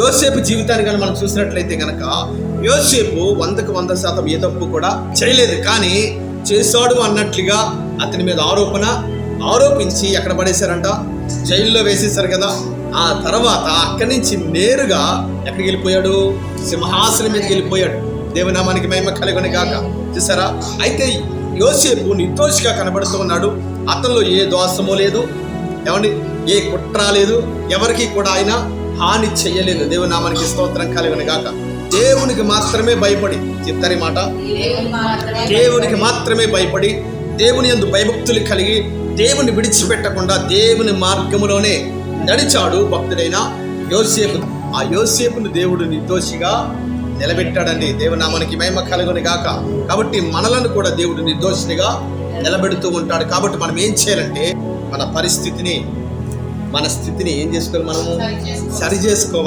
యోసేపు జీవితాన్ని కానీ మనం చూసినట్లయితే కనుక యోసేపు వందకు వంద శాతం ఏ తప్పు కూడా చేయలేదు. కానీ చేశాడు అన్నట్లుగా అతని మీద ఆరోపణ ఆరోపించి ఎక్కడ పడేశారంట? జైల్లో వేసేశారు కదా. ఆ తర్వాత అక్కడి నుంచి నేరుగా ఎక్కడికి వెళ్ళిపోయాడు? సింహాసనం మీదకి వెళ్ళిపోయాడు. దేవనామానికి మహిమ కలుగుని కాక చూసారా? అయితే యోసేపు నిర్దోషిగా కనబడుతూ ఉన్నాడు. అతనిలో ఏ దోషము లేదు. ఏమండి? ఏ కుట్ర లేదు. ఎవరికి కూడా ఆయన హాని చెయ్యలేదు దేవునామానికి స్తోత్రం కలిగిన గాక. దేవునికి మాత్రమే భయపడి. చెప్తారు మాట. దేవునికి మాత్రమే భయపడి దేవుని యందు భయభక్తులు కలిగి దేవుని విడిచిపెట్టకుండా దేవుని మార్గములోనే నడిచాడు భక్తుడైన యోసేపు. ఆ యోసేపును దేవుడు నిర్దోషిగా నిలబెట్టాడండి. దేవునామానికి మహిమ కలుగుని గాక. కాబట్టి మనలను కూడా దేవుడు నిర్దోషినిగా నిలబెడుతూ ఉంటాడు. కాబట్టి మనం ఏం చేయాలంటే మన పరిస్థితిని మన స్థితిని ఏం చేసుకోవాలి మనము సరి చేసుకోవాలి.